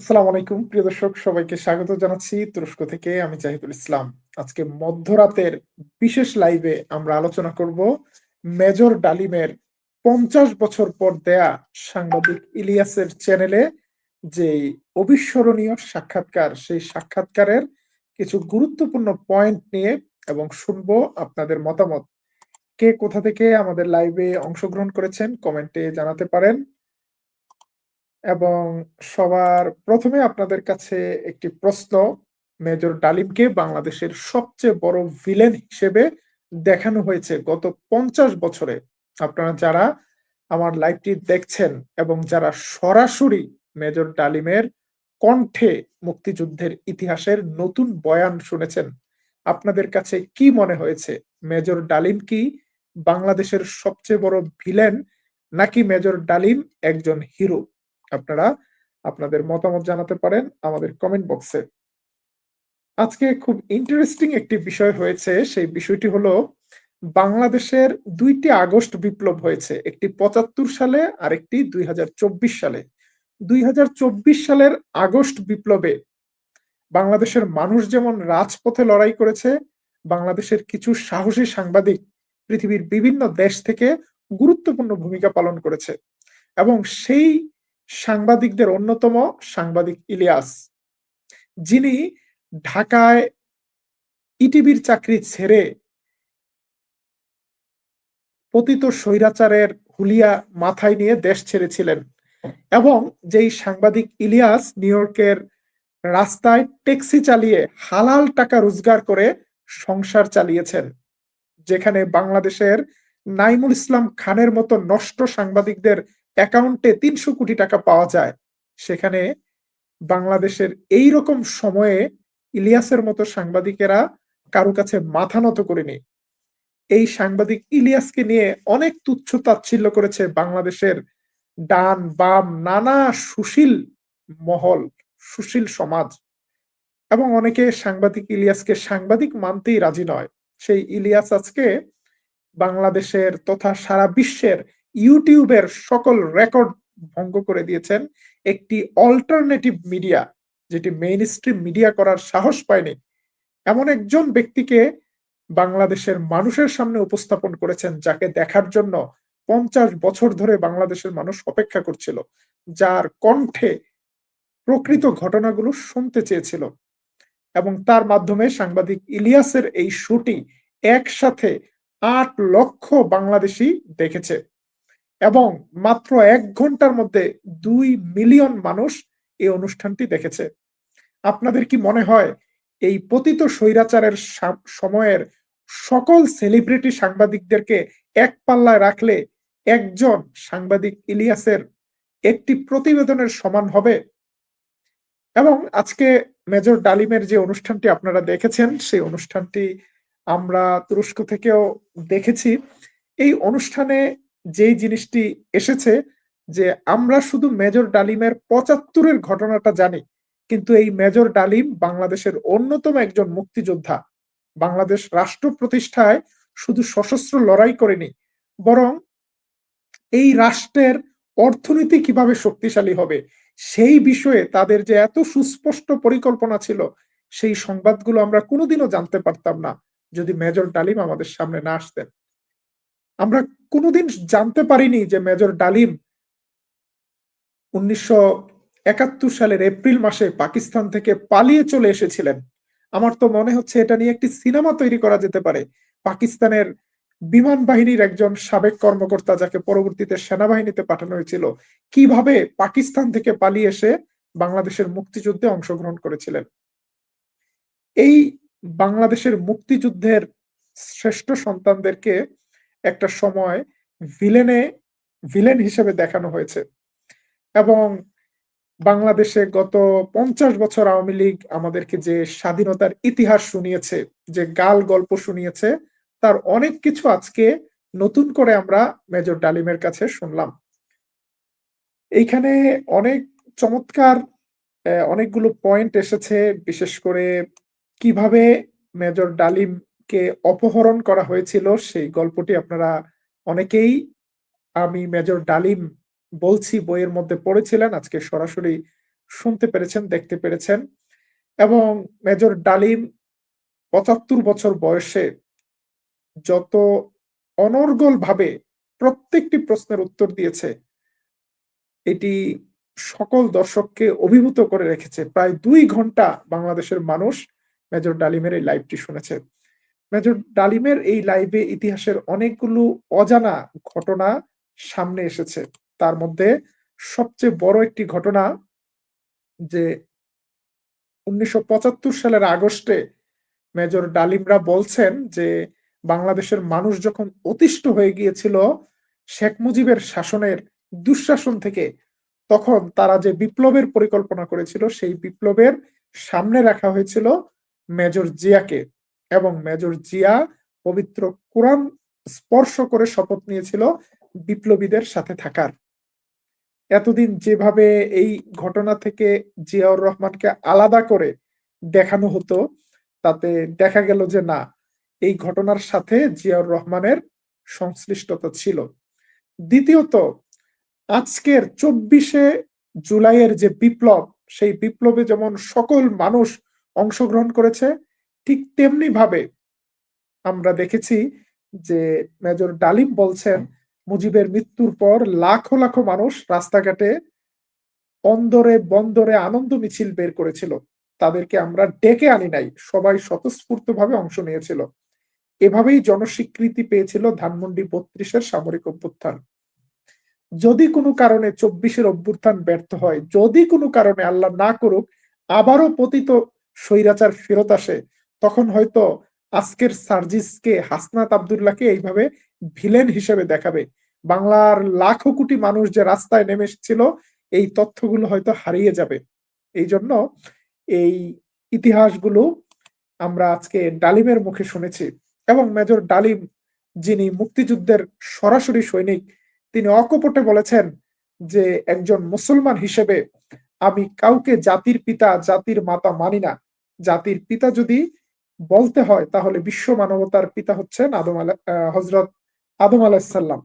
আসসালামু আলাইকুম, প্রিয় দর্শক, সবাইকে স্বাগত জানাচ্ছি তুরস্ক থেকে আমি জাহিদুল ইসলাম। আজকে মধ্যরাতের বিশেষ লাইভে আমরা আলোচনা করব মেজর ডালিমের পঞ্চাশ বছর পর দেয়া সাংবাদিক ইলিয়াসের চ্যানেলে যে অবিস্মরণীয় সাক্ষাৎকার, সেই সাক্ষাৎকারের কিছু গুরুত্বপূর্ণ পয়েন্ট নিয়ে এবং শুনব আপনাদের মতামত। কে কোথা থেকে আমাদের লাইভে অংশগ্রহণ করেছেন কমেন্টে জানাতে পারেন। এবং সবার প্রথমে আপনাদের কাছে একটি প্রশ্ন, মেজর ডালিমকে বাংলাদেশের সবচেয়ে বড় ভিলেন হিসেবে দেখানো হয়েছে গত পঞ্চাশ বছরে। আপনারা যারা আমার লাইভটি দেখছেন এবং যারা সরাসরি মেজর ডালিমের কণ্ঠে মুক্তিযুদ্ধের ইতিহাসের নতুন বয়ান শুনেছেন, আপনাদের কাছে কি মনে হয়েছে? মেজর ডালিম কি বাংলাদেশের সবচেয়ে বড় ভিলেন নাকি মেজর ডালিম একজন হিরো আপনারা আপনাদের মতামত জানাতে পারেন আমাদের কমেন্ট বক্সে আজকে খুব ইন্টারেস্টিং একটি বিষয় হয়েছে, সেই বিষয়টি হলো বাংলাদেশের দুইটি আগস্ট বিপ্লব হয়েছে, একটি পঁচাত্তর সালে আর একটি দুই সালে। দুই হাজার চব্বিশ সালের আগস্ট বিপ্লবে বাংলাদেশের মানুষ যেমন রাজপথে লড়াই করেছে, বাংলাদেশের কিছু সাহসী সাংবাদিক পৃথিবীর বিভিন্ন দেশ থেকে গুরুত্বপূর্ণ ভূমিকা পালন করেছে। এবং সেই সাংবাদিকদের অন্যতম সাংবাদিক ইলিয়াস। যিনি ঢাকায় ইটিভির চাকরি ছেড়ে পতিত স্বৈরাচারের হুলিয়া মাথায় নিয়ে দেশ ছেড়েছিলেন এবং যেই সাংবাদিক ইলিয়াস নিউ ইয়র্কের রাস্তায় ট্যাক্সি চালিয়ে হালাল টাকা রোজগার করে সংসার চালিয়েছেন, যেখানে বাংলাদেশের নাইমুল ইসলাম খানের মতো নষ্ট সাংবাদিকদের অ্যাকাউন্টে তিনশো কোটি টাকা পাওয়া যায়, সেখানে বাংলাদেশের এই রকম সময়ে ইলিয়াসের মতো সাংবাদিকেরা কারও কাছে মাথা নত করেনি। এই সাংবাদিক ইলিয়াসকে নিয়ে অনেক তুচ্ছ তাচ্ছিল্য করেছে বাংলাদেশের ডান বাম নানা সুশীল মহল, সুশীল সমাজ। এবং অনেকে সাংবাদিক ইলিয়াসকে সাংবাদিক মানতেই রাজি নয়। সেই ইলিয়াস আজকে বাংলাদেশের তথা সারা বিশ্বের ইউটিউবের সকল রেকর্ড ভঙ্গ করে দিয়েছেন। একটি অল্টারনেটিভ মিডিয়া যেটি মেইন স্ট্রিম মিডিয়া করার সাহস পায়নি, এমন একজন ব্যক্তিকে বাংলাদেশের মানুষের সামনে উপস্থাপন করেছেন, যাকে দেখার জন্য পঞ্চাশ বছর ধরে বাংলাদেশের মানুষ অপেক্ষা করছিল, যার কণ্ঠে প্রকৃত ঘটনাগুলো শুনতে চেয়েছিল। এবং তার মাধ্যমে সাংবাদিক ইলিয়াসের এই শুটি একসাথে আট লক্ষ বাংলাদেশি দেখেছে। এবং মাত্র এক ঘণ্টার মধ্যে দুই মিলিয়ন মানুষ এই অনুষ্ঠানটি দেখেছে। আপনাদের কি মনে হয় এই পতিত স্বৈরাচারের সময়ের সকল সেলিব্রিটি সাংবাদিকদেরকে এক পাল্লায় রাখলে একজন সাংবাদিক ইলিয়াসের একটি প্রতিবেদনের সমান হবে? এবং আজকে মেজর ডালিমের যে অনুষ্ঠানটি আপনারা দেখেছেন, সেই অনুষ্ঠানটি আমরা তুরস্ক থেকেও দেখেছি। এই অনুষ্ঠানে যেই জিনিসটি এসেছে যে আমরা শুধু মেজর ডালিমের পঁচাত্তরের ঘটনাটা জানি, কিন্তু এই মেজর ডালিম বাংলাদেশের অন্যতম একজন মুক্তিযোদ্ধা। বাংলাদেশ রাষ্ট্র প্রতিষ্ঠায় শুধু সশস্ত্র লড়াই করেনি, বরং এই রাষ্ট্রের অর্থনীতি কীভাবে শক্তিশালী হবে সেই বিষয়ে তাদের যে এত সুস্পষ্ট পরিকল্পনা ছিল, সেই সংবাদগুলো আমরা কোনোদিনও জানতে পারতাম না, যদি মেজর ডালিম আমাদের সামনে না আসতেন। আমরা কোনোদিন জানতে পারিনি যে মেজর ডালিম উনিশশো একাত্তর সালের এপ্রিল মাসে পাকিস্তান থেকে পালিয়ে চলে এসেছিলেন। আমার তো মনে হচ্ছে এটা নিয়ে একটি সিনেমা তৈরি করা যেতে পারে। পাকিস্তানের বিমান বাহিনীর একজন সাবেক কর্মকর্তা যাকে পরবর্তীতে সেনাবাহিনীতে পাঠানো হয়েছিল, কীভাবে পাকিস্তান থেকে পালিয়ে এসে বাংলাদেশের মুক্তিযুদ্ধে অংশগ্রহণ করেছিলেন? এই বাংলাদেশের মুক্তিযুদ্ধের শ্রেষ্ঠ সন্তানদেরকে একটা সময় ভিলেনে ভিলেন হিসেবে দেখানো হয়েছে। এবং বাংলাদেশে গত পঞ্চাশ বছর আওয়ামী লীগ আমাদেরকে যে স্বাধীনতার ইতিহাস শুনিয়েছে, যে গাল গল্প শুনিয়েছে, তার অনেক কিছু আজকে নতুন করে আমরা মেজর ডালিমের কাছে শুনলাম। এইখানে অনেক চমৎকার অনেকগুলো পয়েন্ট এসেছে, বিশেষ করে কীভাবে মেজর ডালিমকে অপহরণ করা হয়েছিল, সেই গল্পটি আপনারা অনেকেই আমি মেজর ডালিম বলছি বইয়ের মধ্যে পড়েছিলেন, আজকে সরাসরি শুনতে পেরেছেন, দেখতে পেরেছেন এবং মেজর ডালিম পঁচাত্তর বছর বয়সে যত অনর্গল ভাবে প্রত্যেকটি প্রশ্নের উত্তর দিয়েছে, এটি সকল দর্শককে অভিভূত করে রেখেছে। প্রায় দুই ঘণ্টা বাংলাদেশের মানুষ মেজর ডালিমের এই লাইভটি শুনেছে। মেজর ডালিমের এই লাইভে ইতিহাসের অনেকগুলো অজানা ঘটনা সামনে এসেছে। তার মধ্যে সবচেয়ে বড় একটি ঘটনা যে উনিশশো পঁচাত্তর সালের আগস্টে মেজর ডালিমরা বলছেন যে বাংলাদেশের মানুষ যখন অতিষ্ঠ হয়ে গিয়েছিল শেখ মুজিবের শাসনের দুঃশাসন থেকে, তখন তারা যে বিপ্লবের পরিকল্পনা করেছিল, সেই বিপ্লবের সামনে রাখা হয়েছিল মেজর জিয়াকে। এবং মেজর জিয়া পবিত্র কোরআন স্পর্শ করে শপথ নিয়েছিল বিপ্লবীদের সাথে থাকার। এতদিন যেভাবে এই ঘটনা থেকে জিয়াউর রহমানকে আলাদা করে দেখানো হতো, তাতে দেখা গেল যে না, এই ঘটনার সাথে জিয়াউর রহমানের সংশ্লিষ্টতা ছিল। দ্বিতীয়ত, আজকের চব্বিশে জুলাইয়ের যে বিপ্লব, সেই বিপ্লবে যেমন সকল মানুষ অংশগ্রহণ করেছে ঠিক তেমনি ভাবে আমরা দেখেছি যে মেজর ডালিম বলছেন, মুজিবের মৃত্যুর পর লাখো লাখো মানুষ রাস্তাঘাটে অন্দরে বন্দরে আনন্দ মিছিল বের করেছিল। তাদেরকে আমরা ডেকে আনি নাই, সবাই স্বতঃস্ফূর্ত ভাবে অংশ নিয়েছিল। এভাবেই জনস্বীকৃতি পেয়েছিল ধানমন্ডি বত্রিশের সামরিক অভ্যুত্থান। যদি কোনো কারণে চব্বিশের অভ্যুত্থান ব্যর্থ হয়, যদি কোনো কারণে আল্লাহ না করুক, আবারও পতিত স্বৈরাচার ফেরত আসে তখন হয়তো আজকের সার্জিসকে হাসনাত আবদুল্লাহকে এইভাবে ভিলেন হিসেবে দেখাবে। বাংলার লাখো কোটি মানুষ যে রাস্তায় নেমে এসেছিল, এই তথ্যগুলো হয়তো হারিয়ে যাবে। এই জন্য এই ইতিহাসগুলো আমরা আজকে ডালিমের মুখে শুনেছি এবং মেজর ডালিম যিনি মুক্তিযুদ্ধের সরাসরি সৈনিক, তিনি অকপটে বলেছেন যে একজন মুসলমান হিসেবে আমি কাউকে জাতির পিতা, জাতির মাতা মানি না। জাতির পিতা যদি বলতে হয়, তাহলে বিশ্ব মানবতার পিতা হচ্ছেন আদম আলা হজরত আদম আলাহিসাল্লাম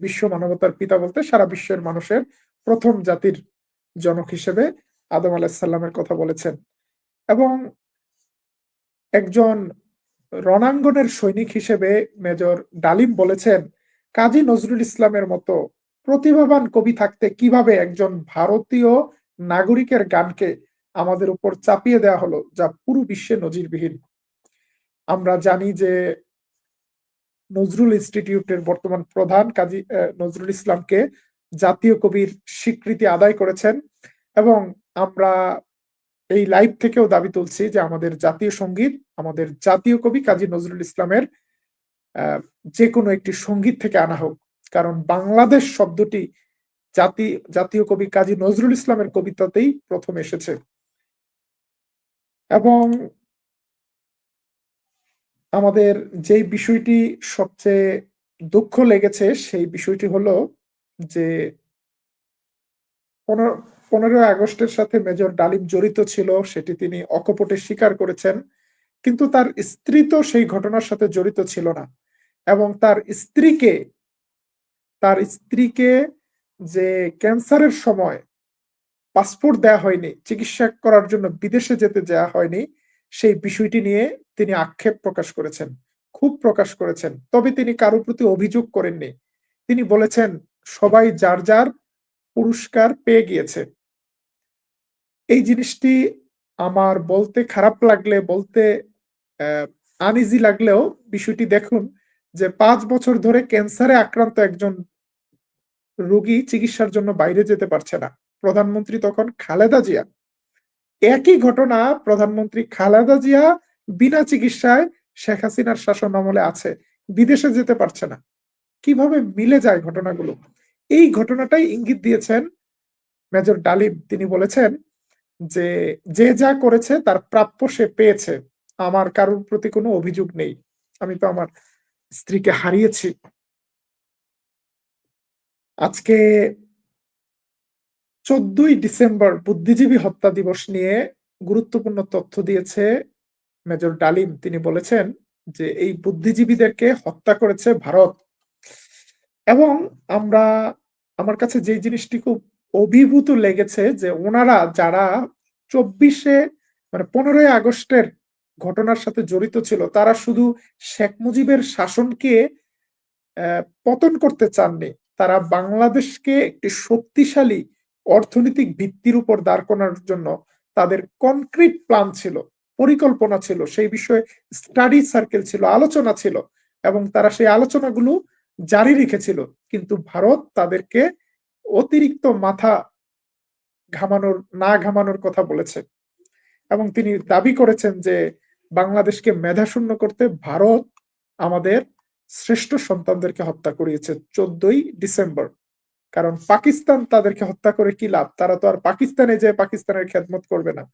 বিশ্ব মানবতার পিতা বলতে সারা বিশ্বের মানুষের প্রথম জাতির জনক হিসেবে আদম আলাহিসাল্লামের কথা বলেছেন। এবং একজন রণাঙ্গনের সৈনিক হিসেবে মেজর ডালিম বলেছেন, কাজী নজরুল ইসলামের মতো প্রতিভাবান কবি থাকতে কীভাবে একজন ভারতীয় নাগরিকের গানকে আমাদের উপর চাপিয়ে দেওয়া হলো যা পুরো বিশ্বে নজিরবিহীন। আমরা জানি যে নজরুল ইনস্টিটিউটের বর্তমান প্রধান কাজী নজরুল ইসলামকে জাতীয় কবির স্বীকৃতি আদায় করেছেন এবং আমরা এই লাইভ থেকেও দাবি তুলছি যে আমাদের জাতীয় সংগীত, আমাদের জাতীয় কবি কাজী নজরুল ইসলামের যে কোনো একটি সংগীত থেকে আনা হোক। কারণ বাংলাদেশ শব্দটি জাতি, জাতীয় কবি কাজী নজরুল ইসলামের কবিতাতেই প্রথম এসেছে। এবং আমাদের যেই বিষয়টি সবচেয়ে দুঃখ লেগেছে, সেই বিষয়টি হলো যে পনেরোই আগস্টের সাথে মেজর ডালিম জড়িত ছিল, সেটি তিনি অকপটে স্বীকার করেছেন। কিন্তু তার স্ত্রী তো সেই ঘটনার সাথে জড়িত ছিল না এবং তার স্ত্রীকে তার স্ত্রীকে যে ক্যান্সারের সময় পাসপোর্ট দেয়া হয়নি, চিকিৎসা করার জন্য বিদেশে যেতে দেওয়া হয়নি, সেই বিষয়টি নিয়ে তিনি আক্ষেপ প্রকাশ করেছেন খুব প্রকাশ করেছেন। তবে তিনি কারও প্রতি অভিযোগ করেননি। তিনি বলেছেন, সবাই যার যার পুরস্কার পেয়ে গিয়েছে। এই জিনিসটি আমার বলতে খারাপ লাগলে, বলতে আনইজি লাগলেও বিষয়টি দেখুন যে পাঁচ বছর ধরে ক্যান্সারে আক্রান্ত একজন রোগী চিকিৎসার জন্য বাইরে যেতে পারছে না। প্রধানমন্ত্রী তখন খালেদা জিয়া। একই ঘটনা প্রধানমন্ত্রী খালেদা জিয়া বিনা চিকিৎসায় শেখ হাসিনার শাসন আমলে আছে। বিদেশে যেতে পারছে না। কীভাবে মিলে যায় ঘটনাগুলো? এই ঘটনাটাই ইঙ্গিত দিয়েছেন মেজর ডালিম। তিনি বলেছেন যে যে যা করেছে তার প্রাপ্য সে পেয়েছে। আমার কারোর প্রতি কোনো অভিযোগ নেই। আমি তো আমার স্ত্রীকে হারিয়েছি। আজকে চোদ্দই ডিসেম্বর বুদ্ধিজীবী হত্যা দিবস নিয়ে গুরুত্বপূর্ণ তথ্য দিয়েছে মেজর ডালিম। তিনি বলেছেন যে, এই বুদ্ধিজীবীদেরকে হত্যা করেছে ভারত। এবং আমরা, আমার কাছে যে জিনিসটি খুব অভিভূত লেগেছে যে, ওনারা যারা চব্বিশে মানে পনেরোই আগস্টের ঘটনার সাথে জড়িত ছিল, তারা শুধু শেখ মুজিবের শাসনকে পতন করতে চাননি। তারা বাংলাদেশকে একটি শক্তিশালী অর্থনৈতিক ভিত্তির উপর দাঁড় করানোর জন্য তাদের কনক্রিট প্ল্যান ছিল, পরিকল্পনা ছিল, সেই বিষয়ে স্টাডি সার্কেল ছিল, আলোচনা ছিল এবং তারা সেই আলোচনাগুলো জারি রেখেছিল। কিন্তু ভারত তাদেরকে অতিরিক্ত মাথা ঘামানোর, না ঘামানোর কথা বলেছে এবং তিনি দাবি করেছেন যে বাংলাদেশকে মেধাশূন্য করতে ভারত আমাদের শ্রেষ্ঠ সন্তানদেরকে হত্যা করিয়েছে। চোদ্দই ডিসেম্বর কারণ পাকিস্তান তাদেরকে হত্যা করে কি লাভ? তারা তো আর পাকিস্তানে যে পাকিস্তানের খেদমত করবে না।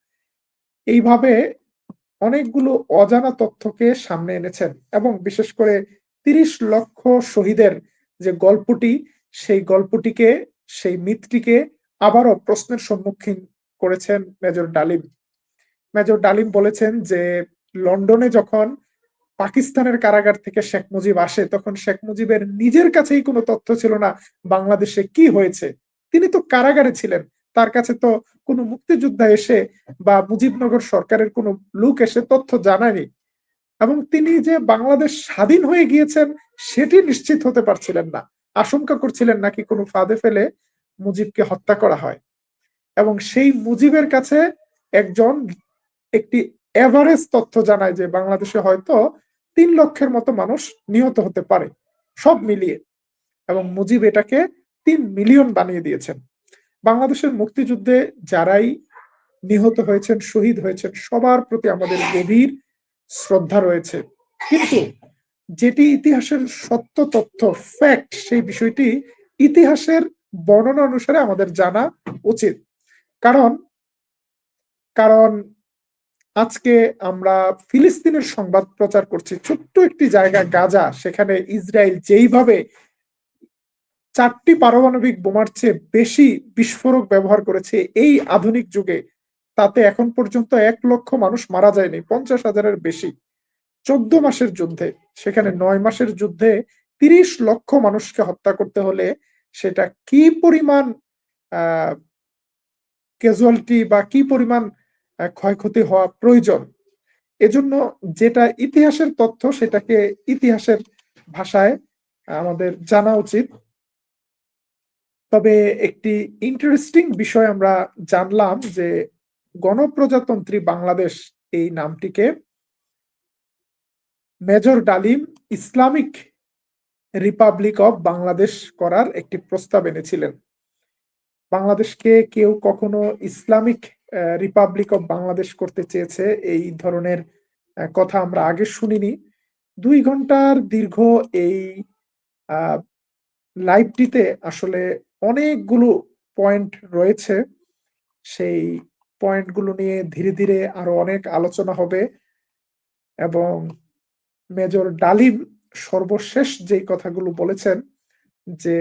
এইভাবে অনেকগুলো অজানা তথ্যকে সামনে এনেছেন এবং বিশেষ করে তিরিশ লক্ষ শহীদের যে গল্পটি, সেই গল্পটিকে, সেই মিথটিকে আবারও প্রশ্নের সম্মুখীন করেছেন মেজর ডালিম। মেজর ডালিম বলেছেন যে, লন্ডনে যখন পাকিস্তানের কারাগার থেকে শেখ মুজিব আসে, তখন শেখ মুজিবের নিজের কাছেই কোনো তথ্য ছিল না বাংলাদেশে কি হয়েছে। তিনি তো কারাগারে ছিলেন, তার কাছে তো কোনো মুক্তিযোদ্ধা এসে বা মুজিবনগর সরকারের কোনো লোক এসে তথ্য জানায়নি। এবং তিনি যে বাংলাদেশ স্বাধীন হয়ে গিয়েছেন, সেটি নিশ্চিত হতে পারছিলেন না। আশঙ্কা করছিলেন নাকি কোনো ফাঁদে ফেলে মুজিবকে হত্যা করা হয়। এবং সেই মুজিবের কাছে একজন একটি এভারেজ তথ্য জানায় যে বাংলাদেশে হয়তো তিন লক্ষের মতো মানুষ নিহত হতে পারে, সব মিলিয়ে। এবং মুজিব এটাকে তিন মিলিয়ন বানিয়ে দিয়েছেন। বাংলাদেশের মুক্তিযুদ্ধে যারাই নিহত হয়েছেন, শহীদ হয়েছেন, সবার প্রতি আমাদের গভীর শ্রদ্ধা রয়েছে। কিন্তু যেটি ইতিহাসের সত্য তথ্য ফ্যাক্ট সেই বিষয়টি ইতিহাসের বর্ণনা অনুসারে আমাদের জানা উচিত। কারণ কারণ আজকে আমরা ফিলিস্তিনের সংবাদ প্রচার করছি। ছোট্ট একটি জায়গা, গাজা, সেখানে ইসরায়েল যেইভাবে চারটি পারমাণবিক বোমার চেয়ে বেশি বিস্ফোরক ব্যবহার করেছে এই আধুনিক যুগে, তাতে এখন পর্যন্ত এক লক্ষ মানুষ মারা যায়নি, পঞ্চাশ হাজারের বেশি। চোদ্দ মাসের যুদ্ধে, সেখানে নয় মাসের যুদ্ধে তিরিশ লক্ষ মানুষকে হত্যা করতে হলে সেটা কি পরিমাণ ক্যাজুয়ালিটি বা কি পরিমাণ ক্ষয়ক্ষতি হওয়া প্রয়োজন। এজন্য যেটা ইতিহাসের তথ্য, সেটাকে ইতিহাসের ভাষায় আমাদের জানা উচিত। তবে একটি ইন্টারেস্টিং বিষয় আমরা জানলাম যে গণপ্রজাতন্ত্রী বাংলাদেশ এই নামটিকে major Dalim Islamic republic of Bangladesh করার একটি প্রস্তাব এনেছিলেন। বাংলাদেশকে কেউ কখনো ইসলামিক রিপাবলিক অফ বাংলাদেশ করতে চেয়েছে। এই ধরনের কথা আমরা আগে শুনিনি। দুই ঘণ্টার দীর্ঘ এই লাইভটিতে আসলে অনেকগুলো পয়েন্ট রয়েছে। সেই পয়েন্টগুলো নিয়ে ধীরে ধীরে আরও অনেক আলোচনা হবে এবং মেজর ডালিম সর্বশেষ যেই কথাগুলো বলেছেন যে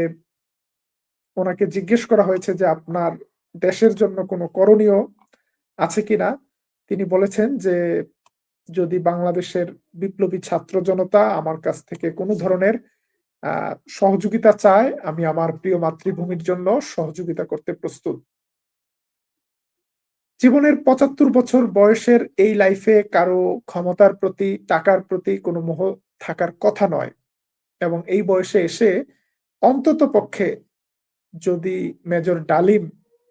ওনাকে জিজ্ঞেস করা হয়েছে যে আপনার দেশের জন্য কোনো করণীয় আছে কিনা? তিনি বলেছেন যে, যদি বাংলাদেশের বিপ্লবী ছাত্র জনতা আমার কাছ থেকে কোনো ধরনের সহযোগিতা চায়, আমি আমার প্রিয় মাতৃভূমির জন্য সহযোগিতা করতে প্রস্তুত। জীবনের পঁচাত্তর বছর বয়সের এই লাইফে কারও ক্ষমতার প্রতি, টাকার প্রতি কোনো মোহ থাকার কথা নয়। এবং এই বয়সে এসে অন্তত পক্ষে যদি মেজর ডালিম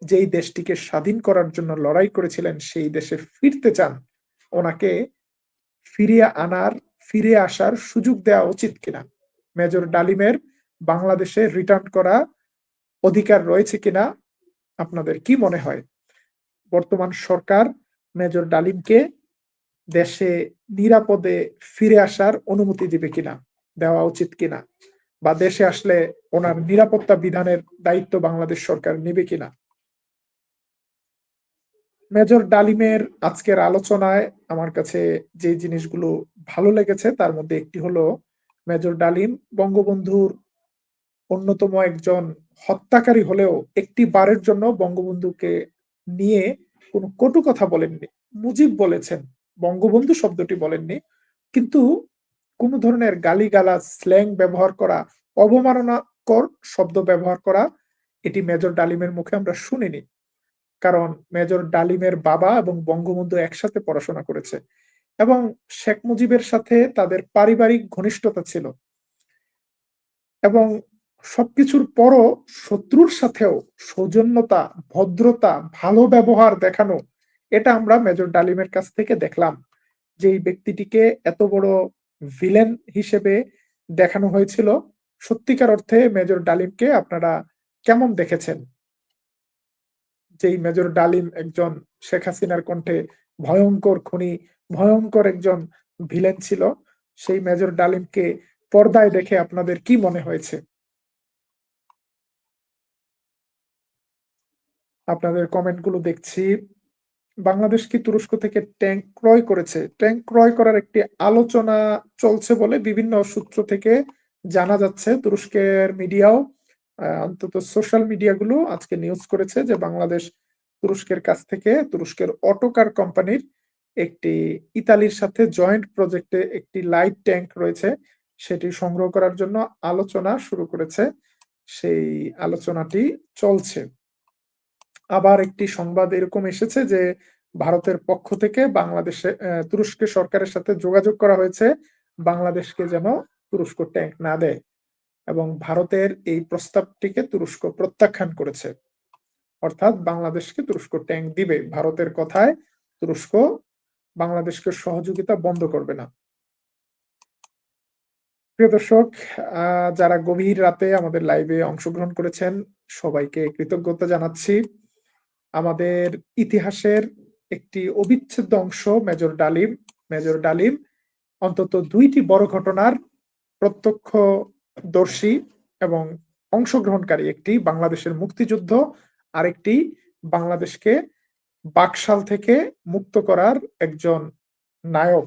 যেই দেশটিকে স্বাধীন করার জন্য লড়াই করেছিলেন, সেই দেশে ফিরতে চান। ওনাকে ফিরিয়ে আনার, ফিরে আসার সুযোগ দেওয়া উচিত কিনা? মেজর ডালিমের বাংলাদেশে রিটার্ন করা অধিকার রয়েছে কিনা? আপনাদের কি মনে হয়? বর্তমান সরকার মেজর ডালিমকে দেশে নিরাপদে ফিরে আসার অনুমতি দিবে কিনা, দেওয়া উচিত কিনা? বা দেশে আসলে ওনার নিরাপত্তা বিধানের দায়িত্ব বাংলাদেশ সরকার নেবে কিনা? মেজর ডালিমের আজকের আলোচনায় আমার কাছে যে জিনিসগুলো ভালো লেগেছে, তার মধ্যে একটি হলো মেজর ডালিম বঙ্গবন্ধুর অন্যতম একজন হত্যাকারী হলেও একটি বারের জন্য বঙ্গবন্ধুকে নিয়ে কোনো কটু কথা বলেননি, মুজিব বলেছেন, বঙ্গবন্ধু শব্দটি বলেননি, কিন্তু কোন ধরনের গালিগালা স্ল্যাং ব্যবহার করা, অবমাননাকর শব্দ ব্যবহার করা, এটি মেজর ডালিমের মুখে আমরা শুনিনি। কারণ মেজর ডালিমের বাবা এবং বঙ্গবন্ধু একসাথে পড়াশোনা করেছে এবং শেখ মুজিবের সাথে তাদের পারিবারিক ঘনিষ্ঠতা ছিল। এবং সবকিছুর পরও শত্রুর সাথেও সৌজন্যতা, ভদ্রতা, ভালো ব্যবহার দেখানো, এটা আমরা মেজর ডালিমের কাছ থেকে দেখলাম যে এই ব্যক্তিটিকে এত বড় ভিলেন হিসেবে দেখানো হয়েছিল। সত্যিকার অর্থে মেজর ডালিমকে আপনারা কেমন দেখেছেন? যেই মেজর ডালিম একজন শেখ হাসিনার কণ্ঠে ভয়ঙ্কর খুনি, ভয়ঙ্কর একজন ভিলেন ছিল, সেই মেজর ডালিমকে পর্দায় দেখে আপনাদের কি মনে হয়েছে? আপনাদের কমেন্টগুলো দেখছি। বাংলাদেশ কি তুরস্ক থেকে ট্যাঙ্ক ক্রয় করেছে? ট্যাঙ্ক ক্রয় করার একটি আলোচনা চলছে বলে বিভিন্ন সূত্র থেকে জানা যাচ্ছে। তুরস্কের মিডিয়াও অন্তত সোশ্যাল মিডিয়াগুলো আজকে নিউজ করেছে যে বাংলাদেশ তুরস্কের কাছ থেকে তুরস্কের অটোকার কোম্পানির একটি ইতালির সাথে জয়েন্ট প্রজেক্টে একটি লাইট ট্যাঙ্ক রয়েছে, সেটি সংগ্রহ করার জন্য আলোচনা শুরু করেছে। সেই আলোচনাটি চলছে। আবার একটি সংবাদ এরকম এসেছে যে ভারতের পক্ষ থেকে বাংলাদেশে তুরস্কের সরকারের সাথে যোগাযোগ করা হয়েছে। বাংলাদেশকে যেন তুরস্ক ট্যাঙ্ক না দেয়। এবং ভারতের এই প্রস্তাবটিকে তুরস্ক প্রত্যাখ্যান করেছে। অর্থাৎ বাংলাদেশকে তুরস্ক ট্যাঙ্ক দিবে। ভারতের কথায় তুরস্ক বাংলাদেশকে সহযোগিতা বন্ধ করবে না। প্রিয় দর্শক যারা গভীর রাতে আমাদের লাইভে অংশগ্রহণ করেছেন, সবাইকে কৃতজ্ঞতা জানাচ্ছি। আমাদের ইতিহাসের একটি অবিচ্ছেদ্য অংশ, মেজর ডালিম। মেজর ডালিম, অন্তত দুইটি বড় ঘটনার প্রত্যক্ষদর্শী এবং অংশগ্রহণকারী একটি বাংলাদেশের মুক্তিযুদ্ধ, আরেকটি বাংলাদেশকে বাকশাল থেকে মুক্ত করার একজন নায়ক।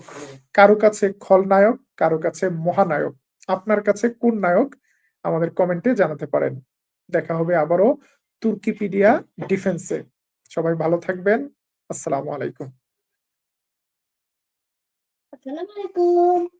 কারও কাছে খলনায়ক কারও কাছে মহানায়ক। আপনার কাছে কোন নায়ক আমাদের কমেন্টে জানাতে পারেন। দেখা হবে আবারও তুর্কিপিডিয়া ডিফেন্সে। সবাই ভালো থাকবেন। আসসালামু আলাইকুম। আসসালামু আলাইকুম।